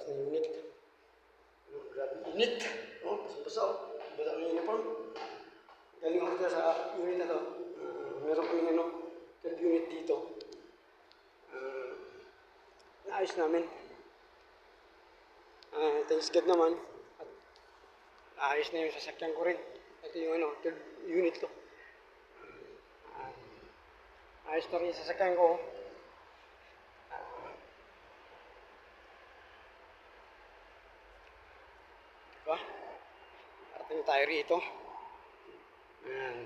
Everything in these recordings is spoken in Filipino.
Taas na unit. Oh, grabe init. Oh, basa-basa. Basa ng uniform. Galing dyan sa unit na to. Uh, meron kaming ano, third unit dito. Uh, naayos namin. Ah, thanks God naman. At ayos na yung sasakyan ko rin. Ito yung ano, third unit ko. Ah, ayos na rin yung sasakyan ko. Diba? Parating tayo rito. Ayan.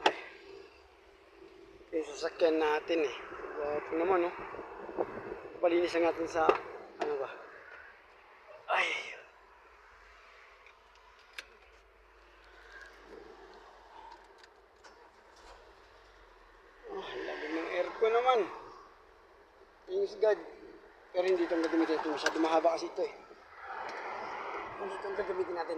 Ay. Yung sasakyan natin eh. Ito naman oh. Palinisan natin sa ano ba? Ay. Oh, labi ng aircon naman. Thanks God. Pero hindi itong gagamitin ito. Masyado mahaba kasi ito eh. Hindi itong gagamitin natin.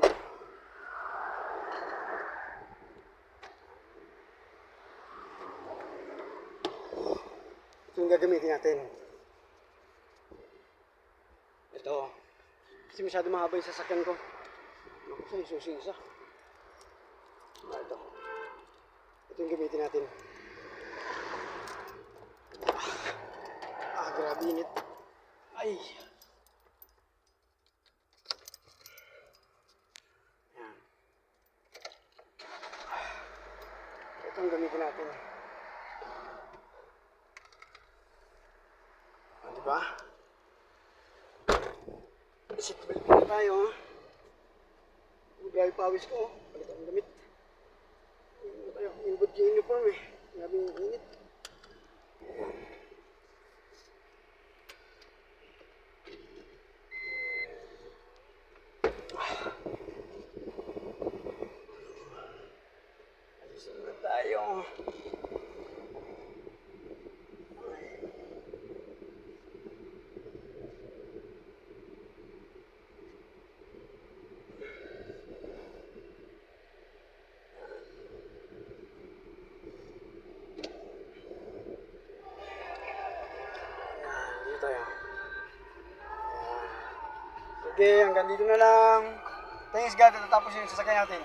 Ito yung gagamitin natin. Ito. Kasi masyado mahaba yung sasakyan ko. Naku, sa isusing isa. Ah, ito. Ito yung gamitin natin. Ah, grabe init. Ay. Yan. Ito ang gamitin natin. Ah, di ba? Seatbelt muna tayo. Grabe pawis ko. oh. Palit ang damit. Tayo? Inbot yung uniform eh. Grabe yung na tayo. Dito. Sige, hanggang dito na lang. Thanks God, natapos yung sasakyan natin.